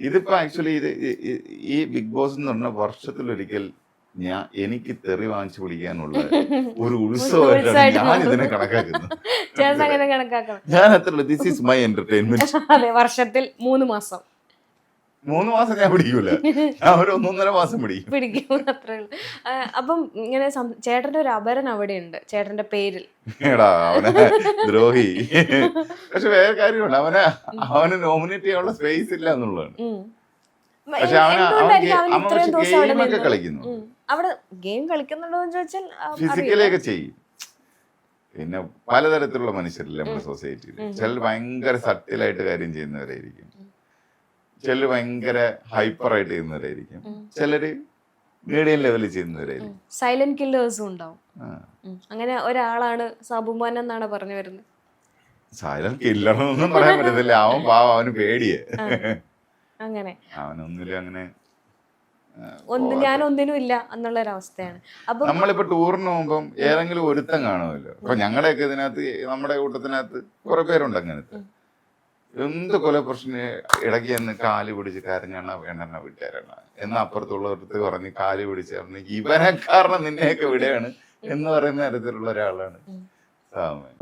ഇതിപ്പോ ആക്ച്വലി ഇത് ഈ- ബിഗ് ബോസ് എന്ന് പറഞ്ഞ വർഷത്തിൽ ഒരിക്കൽ ഞാൻ എനിക്ക് തെറി വാങ്ങിച്ചു പിടിക്കാനുള്ള ഒരു ഉത്സവമായിട്ടാണ് ഉത്സവമായിട്ട് ഞാൻ ഇതിനെ കണക്കാക്കുന്നത്. ഞാൻ അത്ര ദിസ് ഈസ് മൈ എന്റർടൈൻമെന്റ് അതെ വർഷത്തിൽ മൂന്ന് മാസം. മൂന്ന് മാസം ഞാൻ പിടിക്കൂല. ഞാൻ ഒരു ഒന്നൊന്നര മാസം പിടിക്കും. പിടിക്കും അത്രേ ഉള്ളൂ. അപ്പം ഇങ്ങനെ ചേട്ടന്റെ ഒരു അപരൻ അവിടെ ഉണ്ട് ചേട്ടന്റെ പേരിൽ. എടാ അവനെ ദ്രോഹി. പക്ഷെ വേറെ കാര്യമുണ്ട്. അവനെ അവന് നോമിനേറ്റ് ചെയ്യാനുള്ള സ്പേസ് ഇല്ല എന്നുള്ളതാണ്. പക്ഷെ അവന് കളിക്കുന്നു. അവിടെ ഗെയിം കളിക്കുന്നുണ്ടോ എന്ന് ചോദിച്ചാൽ ആ, ഫിസിക്കലി ഒക്കെ ചെയ്യും. പിന്നെ പലതരത്തിലുള്ള മനുഷ്യരില്ല നമ്മുടെ സൊസൈറ്റിയിൽ ചിലർ ഭയങ്കര സട്ടിലായിട്ട് കാര്യം ചെയ്യുന്നവരായിരിക്കും. ചിലർ ഭയങ്കര ഹൈപ്പർ ആയിട്ട് ചെയ്യുന്നവരായിരിക്കും ചിലര് മീഡിയം ലെവലിൽ ചെയ്യുന്നവരായിരിക്കും. സൈലന്റ് കില്ലേഴ്സും ഉണ്ടാവും. അങ്ങനെ ഒരാളാണ് സാബുമാൻ എന്നാണ് പറഞ്ഞു വരുന്നത്. സൈലന്റ് കില്ലർ എന്നൊന്നും പറയാൻ പറ്റത്തില്ല. അവൻ പാവം അവന് പേടിയേ. അങ്ങനെ. അവനൊന്നിലും അങ്ങനെ ഒന്ന് ഞാൻ ഒന്നിനും ഇല്ല എന്നുള്ള ഒരു അവസ്ഥയാണ് അപ്പൊ നമ്മളിപ്പോ ടൂറിന് പോകുമ്പം ഏതെങ്കിലും ഒരുത്തം കാണുമല്ലോ. അപ്പൊ ഞങ്ങളുടെയൊക്കെ ഇതിനകത്ത് നമ്മുടെ കൂട്ടത്തിനകത്ത് കുറെ പേരുണ്ട് അങ്ങനത്തെ. എന്ത് കൊലപ്രശ്ന ഇടയ്ക്ക് എന്ന് കാൽ പിടിച്ച് കരഞ്ഞെണ്ണ വേണ്ടെണ്ണ വിട്ടേരണ അപ്പുറത്തുള്ള അടുത്ത് പറഞ്ഞ് കാൽ പിടിച്ച് പറഞ്ഞ് ഇവനെ കാരണം നിന്നെയൊക്കെ വിടെയാണ് എന്ന് പറയുന്ന തരത്തിലുള്ള ഒരാളാണ് സാമൻ